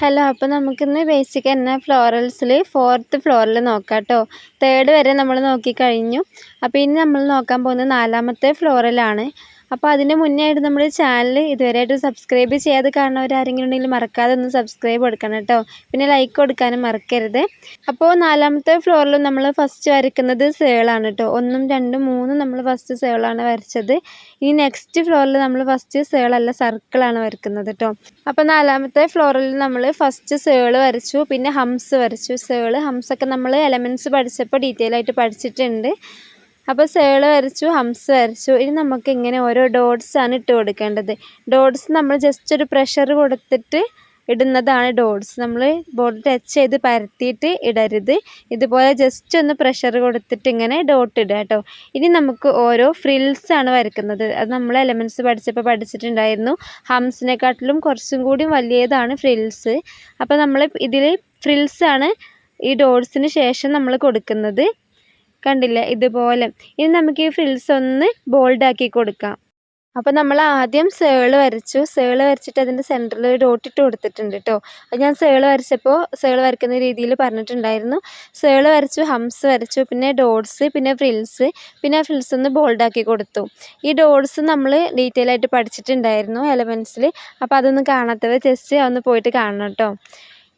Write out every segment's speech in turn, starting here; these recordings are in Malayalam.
ഹലോ അപ്പോൾ നമുക്കിന്ന് ബേസിക് എന്ന ഫ്ലോറൽസിൽ ഫോർത്ത് ഫ്ലോറിൽ നോക്കാം കേട്ടോ തേർഡ് വരെ നമ്മൾ നോക്കിക്കഴിഞ്ഞു. അപ്പോൾ ഇനി നമ്മൾ നോക്കാൻ പോകുന്നത് നാലാമത്തെ ഫ്ലോറിലാണ് അപ്പോൾ അതിന് മുന്നേ ആയിട്ട് നമ്മുടെ ചാനൽ ഇതുവരെ ആയിട്ട് സബ്സ്ക്രൈബ് ചെയ്യാതെ കാണുന്നവരാരെങ്കിലും ഉണ്ടെങ്കിൽ മറക്കാതെ ഒന്ന് സബ്സ്ക്രൈബ് കൊടുക്കണം കേട്ടോ. പിന്നെ ലൈക്ക് കൊടുക്കാനും മറക്കരുത്. അപ്പോൾ നാലാമത്തെ ഫ്ലോറിൽ നമ്മൾ ഫസ്റ്റ് വരയ്ക്കുന്നത് സേളാണ് കേട്ടോ. ഒന്നും രണ്ടും മൂന്നും നമ്മൾ ഫസ്റ്റ് സേളാണ് വരച്ചത്. ഇനി നെക്സ്റ്റ് ഫ്ലോറിൽ നമ്മൾ ഫസ്റ്റ് സേളല്ല സർക്കിളാണ് വരയ്ക്കുന്നത് കേട്ടോ. അപ്പോൾ നാലാമത്തെ ഫ്ലോറിൽ നമ്മൾ ഫസ്റ്റ് സേൾ വരച്ചു പിന്നെ ഹംസ് വരച്ചു. സേൾ ഹംസൊക്കെ നമ്മൾ എലമെന്റ്സ് പഠിച്ചപ്പോൾ ഡീറ്റെയിൽ ആയിട്ട് പഠിച്ചിട്ടുണ്ട്. അപ്പോൾ സേൾ വരച്ചു ഹംസ് വരച്ചു. ഇനി നമുക്ക് ഇങ്ങനെ ഓരോ ഡോട്ട്സ് ആണ് ഇട്ട് കൊടുക്കേണ്ടത്. ഡോട്ട്സ് നമ്മൾ ജസ്റ്റ് ഒരു പ്രഷർ കൊടുത്തിട്ട് ഇടുന്നതാണ് ഡോട്ട്സ്. നമ്മൾ ബോർഡ് ടച്ച് ചെയ്ത് പരത്തിയിട്ട് ഇടരുത്. ഇതുപോലെ ജസ്റ്റ് ഒന്ന് പ്രഷർ കൊടുത്തിട്ട് ഇങ്ങനെ ഡോട്ട് ഇടുക കേട്ടോ. ഇനി നമുക്ക് ഓരോ ഫ്രിൽസ് ആണ് വരയ്ക്കുന്നത് അത് നമ്മൾ എലമെന്റ്സ് പഠിച്ചപ്പോൾ പഠിച്ചിട്ടുണ്ടായിരുന്നു. ഹംസിനെക്കാട്ടിലും കുറച്ചും കൂടി വലിയതാണ് ഫ്രിൽസ് അപ്പോൾ നമ്മൾ ഇതിൽ ഫ്രിൽസ് ആണ് ഈ ഡോട്ട്സിന് ശേഷം നമ്മൾ കൊടുക്കുന്നത്. കണ്ടില്ലേ ഇതുപോലെ. ഇനി നമുക്ക് ഈ ഫ്രിൽസ് ഒന്ന് ബോൾഡാക്കി കൊടുക്കാം. അപ്പോൾ നമ്മൾ ആദ്യം സേൾ വരച്ചു. സേൾ വരച്ചിട്ട് അതിന്റെ സെന്ററിൽ ഒരു ഡോട്ടിട്ട് കൊടുത്തിട്ടുണ്ട് കേട്ടോ അത് ഞാൻ സേൾ വരച്ചപ്പോൾ സേൾ വരയ്ക്കുന്ന രീതിയിൽ പറഞ്ഞിട്ടുണ്ടായിരുന്നു. സേൾ വരച്ചു ഹംസ് വരച്ചു പിന്നെ ഡോട്ട്സ് പിന്നെ ഫ്രിൽസ് പിന്നെ ഫ്രിൽസ് ഒന്ന് ബോൾഡാക്കി കൊടുത്തു. ഈ ഡോട്ട്സ് നമ്മൾ ഡീറ്റെയിൽ ആയിട്ട് പഠിച്ചിട്ടുണ്ടായിരുന്നു എലമെൻസിൽ അപ്പോൾ അതൊന്നും കാണാത്തവർ ജസ്റ്റ് ഒന്ന് പോയിട്ട് കാണണം കേട്ടോ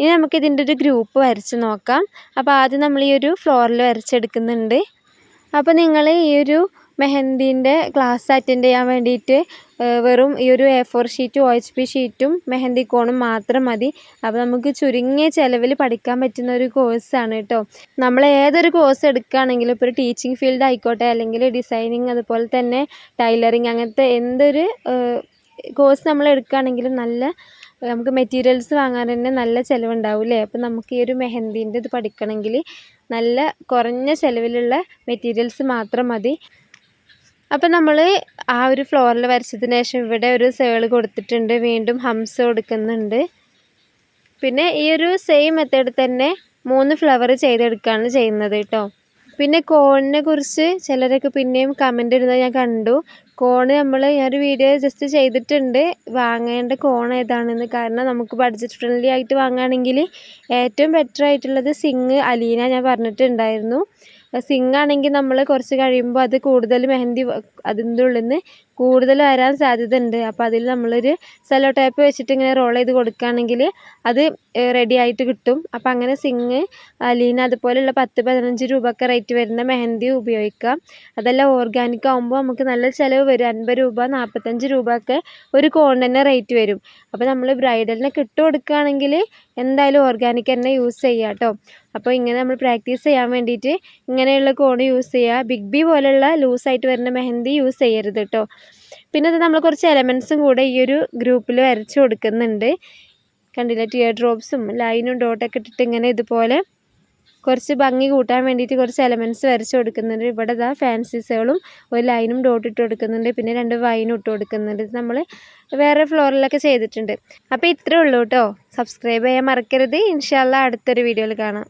ഇനി നമുക്ക് ഇതിന്റെ ഒരു ഗ്രൂപ്പ് വരച്ച് നോക്കാം. അപ്പോൾ ആദ്യം നമ്മൾ ഈ ഒരു ഫ്ലോറിൽ വരച്ചെടുക്കുന്നുണ്ട്. അപ്പോൾ നിങ്ങൾ ഈ ഒരു മെഹന്തിന്റെ ക്ലാസ് അറ്റൻഡ് ചെയ്യാൻ വേണ്ടിയിട്ട് വെറും ഈ ഒരു എ ഫോർ ഷീറ്റും ഒ എച്ച് പി ഷീറ്റും മെഹന്തി കോണും മാത്രം മതി. അപ്പോൾ നമുക്ക് ചുരുങ്ങിയ ചിലവിൽ പഠിക്കാൻ പറ്റുന്ന ഒരു കോഴ്സാണ് കേട്ടോ. നമ്മൾ ഏതൊരു കോഴ്സ് എടുക്കുകയാണെങ്കിലും ഇപ്പോൾ ഒരു ടീച്ചിങ് ഫീൽഡ് ആയിക്കോട്ടെ അല്ലെങ്കിൽ ഡിസൈനിങ് അതുപോലെ തന്നെ ടൈലറിങ് അങ്ങനത്തെ എന്തൊരു കോഴ്സ് നമ്മൾ എടുക്കുകയാണെങ്കിലും നല്ല നമുക്ക് മെറ്റീരിയൽസ് വാങ്ങാൻ തന്നെ നല്ല ചിലവുണ്ടാവും അല്ലേ അപ്പം നമുക്ക് ഈ ഒരു മെഹന്തീന്റെ ഇത് പഠിക്കണമെങ്കിൽ നല്ല കുറഞ്ഞ ചിലവിലുള്ള മെറ്റീരിയൽസ് മാത്രം മതി. അപ്പം നമ്മൾ ആ ഒരു ഫ്ലോറിൽ വരച്ചതിന് ശേഷം ഇവിടെ ഒരു സേൾ കൊടുത്തിട്ടുണ്ട്. വീണ്ടും ഹംസ് കൊടുക്കുന്നുണ്ട്. പിന്നെ ഈ ഒരു സെയിം മെത്തേഡ് തന്നെ മൂന്ന് ഫ്ലവർ ചെയ്തെടുക്കുകയാണ് ചെയ്യുന്നത് കേട്ടോ. പിന്നെ കോണിനെ കുറിച്ച് ചിലരൊക്കെ പിന്നെയും കമന്റ് ഇടുന്നത് ഞാൻ കണ്ടു. കോണ് നമ്മൾ ഞാനൊരു വീഡിയോ ജസ്റ്റ് ചെയ്തിട്ടുണ്ട്. വാങ്ങേണ്ട കോൺ ഏതാണെന്ന്. കാരണം നമുക്ക് ബഡ്ജറ്റ് ഫ്രണ്ട്ലി ആയിട്ട് വാങ്ങുകയാണെങ്കിൽ ഏറ്റവും ബെറ്റർ ആയിട്ടുള്ളത് സിങ് അലീന ഞാൻ പറഞ്ഞിട്ടുണ്ടായിരുന്നു. സിങ് ആണെങ്കിൽ നമ്മൾ കുറച്ച് കഴിയുമ്പോൾ അത് കൂടുതൽ മെഹന്തി അതിന്റെ ഉള്ളിൽ നിന്ന് കൂടുതൽ വരാൻ സാധ്യത ഉണ്ട് അപ്പോൾ അതിൽ നമ്മളൊരു സെല്ലോ ടേപ്പ് വെച്ചിട്ട് ഇങ്ങനെ റോൾ ചെയ്ത് കൊടുക്കുകയാണെങ്കിൽ അത് റെഡി ആയിട്ട് കിട്ടും. അപ്പോൾ അങ്ങനെ സിങ് അലീന അതുപോലെയുള്ള പത്ത് പതിനഞ്ച് രൂപയൊക്കെ റേറ്റ് വരുന്ന മെഹന്തി ഉപയോഗിക്കാം. അതെല്ലാം ഓർഗാനിക് ആകുമ്പോൾ നമുക്ക് നല്ല ചിലവ് വരും. അൻപത് രൂപ നാൽപ്പത്തഞ്ച് രൂപ ഒക്കെ ഒരു കോണിന് തന്നെ റേറ്റ് വരും. അപ്പോൾ നമ്മൾ ബ്രൈഡലിനെ ഇട്ട് കൊടുക്കുകയാണെങ്കിൽ എന്തായാലും ഓർഗാനിക് തന്നെ യൂസ് ചെയ്യാം കേട്ടോ. അപ്പോൾ ഇങ്ങനെ നമ്മൾ പ്രാക്ടീസ് ചെയ്യാൻ വേണ്ടിയിട്ട് ഇങ്ങനെയുള്ള കോൺ യൂസ് ചെയ്യുക. ബിഗ് ബി പോലെയുള്ള ലൂസായിട്ട് വരുന്ന മെഹന്തി യൂസ് ചെയ്യരുത് കേട്ടോ. പിന്നെ അത് നമ്മൾ കുറച്ച് എലമെൻസും കൂടെ ഈ ഒരു ഗ്രൂപ്പിൽ വരച്ച് കൊടുക്കുന്നുണ്ട്. കണ്ടില്ല? ടിയർ ഡ്രോപ്സും ലൈനും ഡോട്ടൊക്കെ ഇട്ടിട്ട് ഇങ്ങനെ ഇതുപോലെ കുറച്ച് ഭംഗി കൂട്ടാൻ വേണ്ടിയിട്ട് കുറച്ച് എലമെന്റ്സ് വരച്ച് കൊടുക്കുന്നുണ്ട്. ഇവിടെ ഇതാ ഫാൻസീസുകളും ഒരു ലൈനും ഡോട്ട് ഇട്ട് കൊടുക്കുന്നുണ്ട്. പിന്നെ രണ്ട് വൈനും ഇട്ട് കൊടുക്കുന്നുണ്ട്. നമ്മൾ വേറെ ഫ്ലോറിലൊക്കെ ചെയ്തിട്ടുണ്ട്. അപ്പോൾ ഇത്രേ ഉള്ളൂ കേട്ടോ സബ്സ്ക്രൈബ് ചെയ്യാൻ മറക്കരുത്. ഇൻഷാല്ല അടുത്തൊരു വീഡിയോയിൽ കാണാം.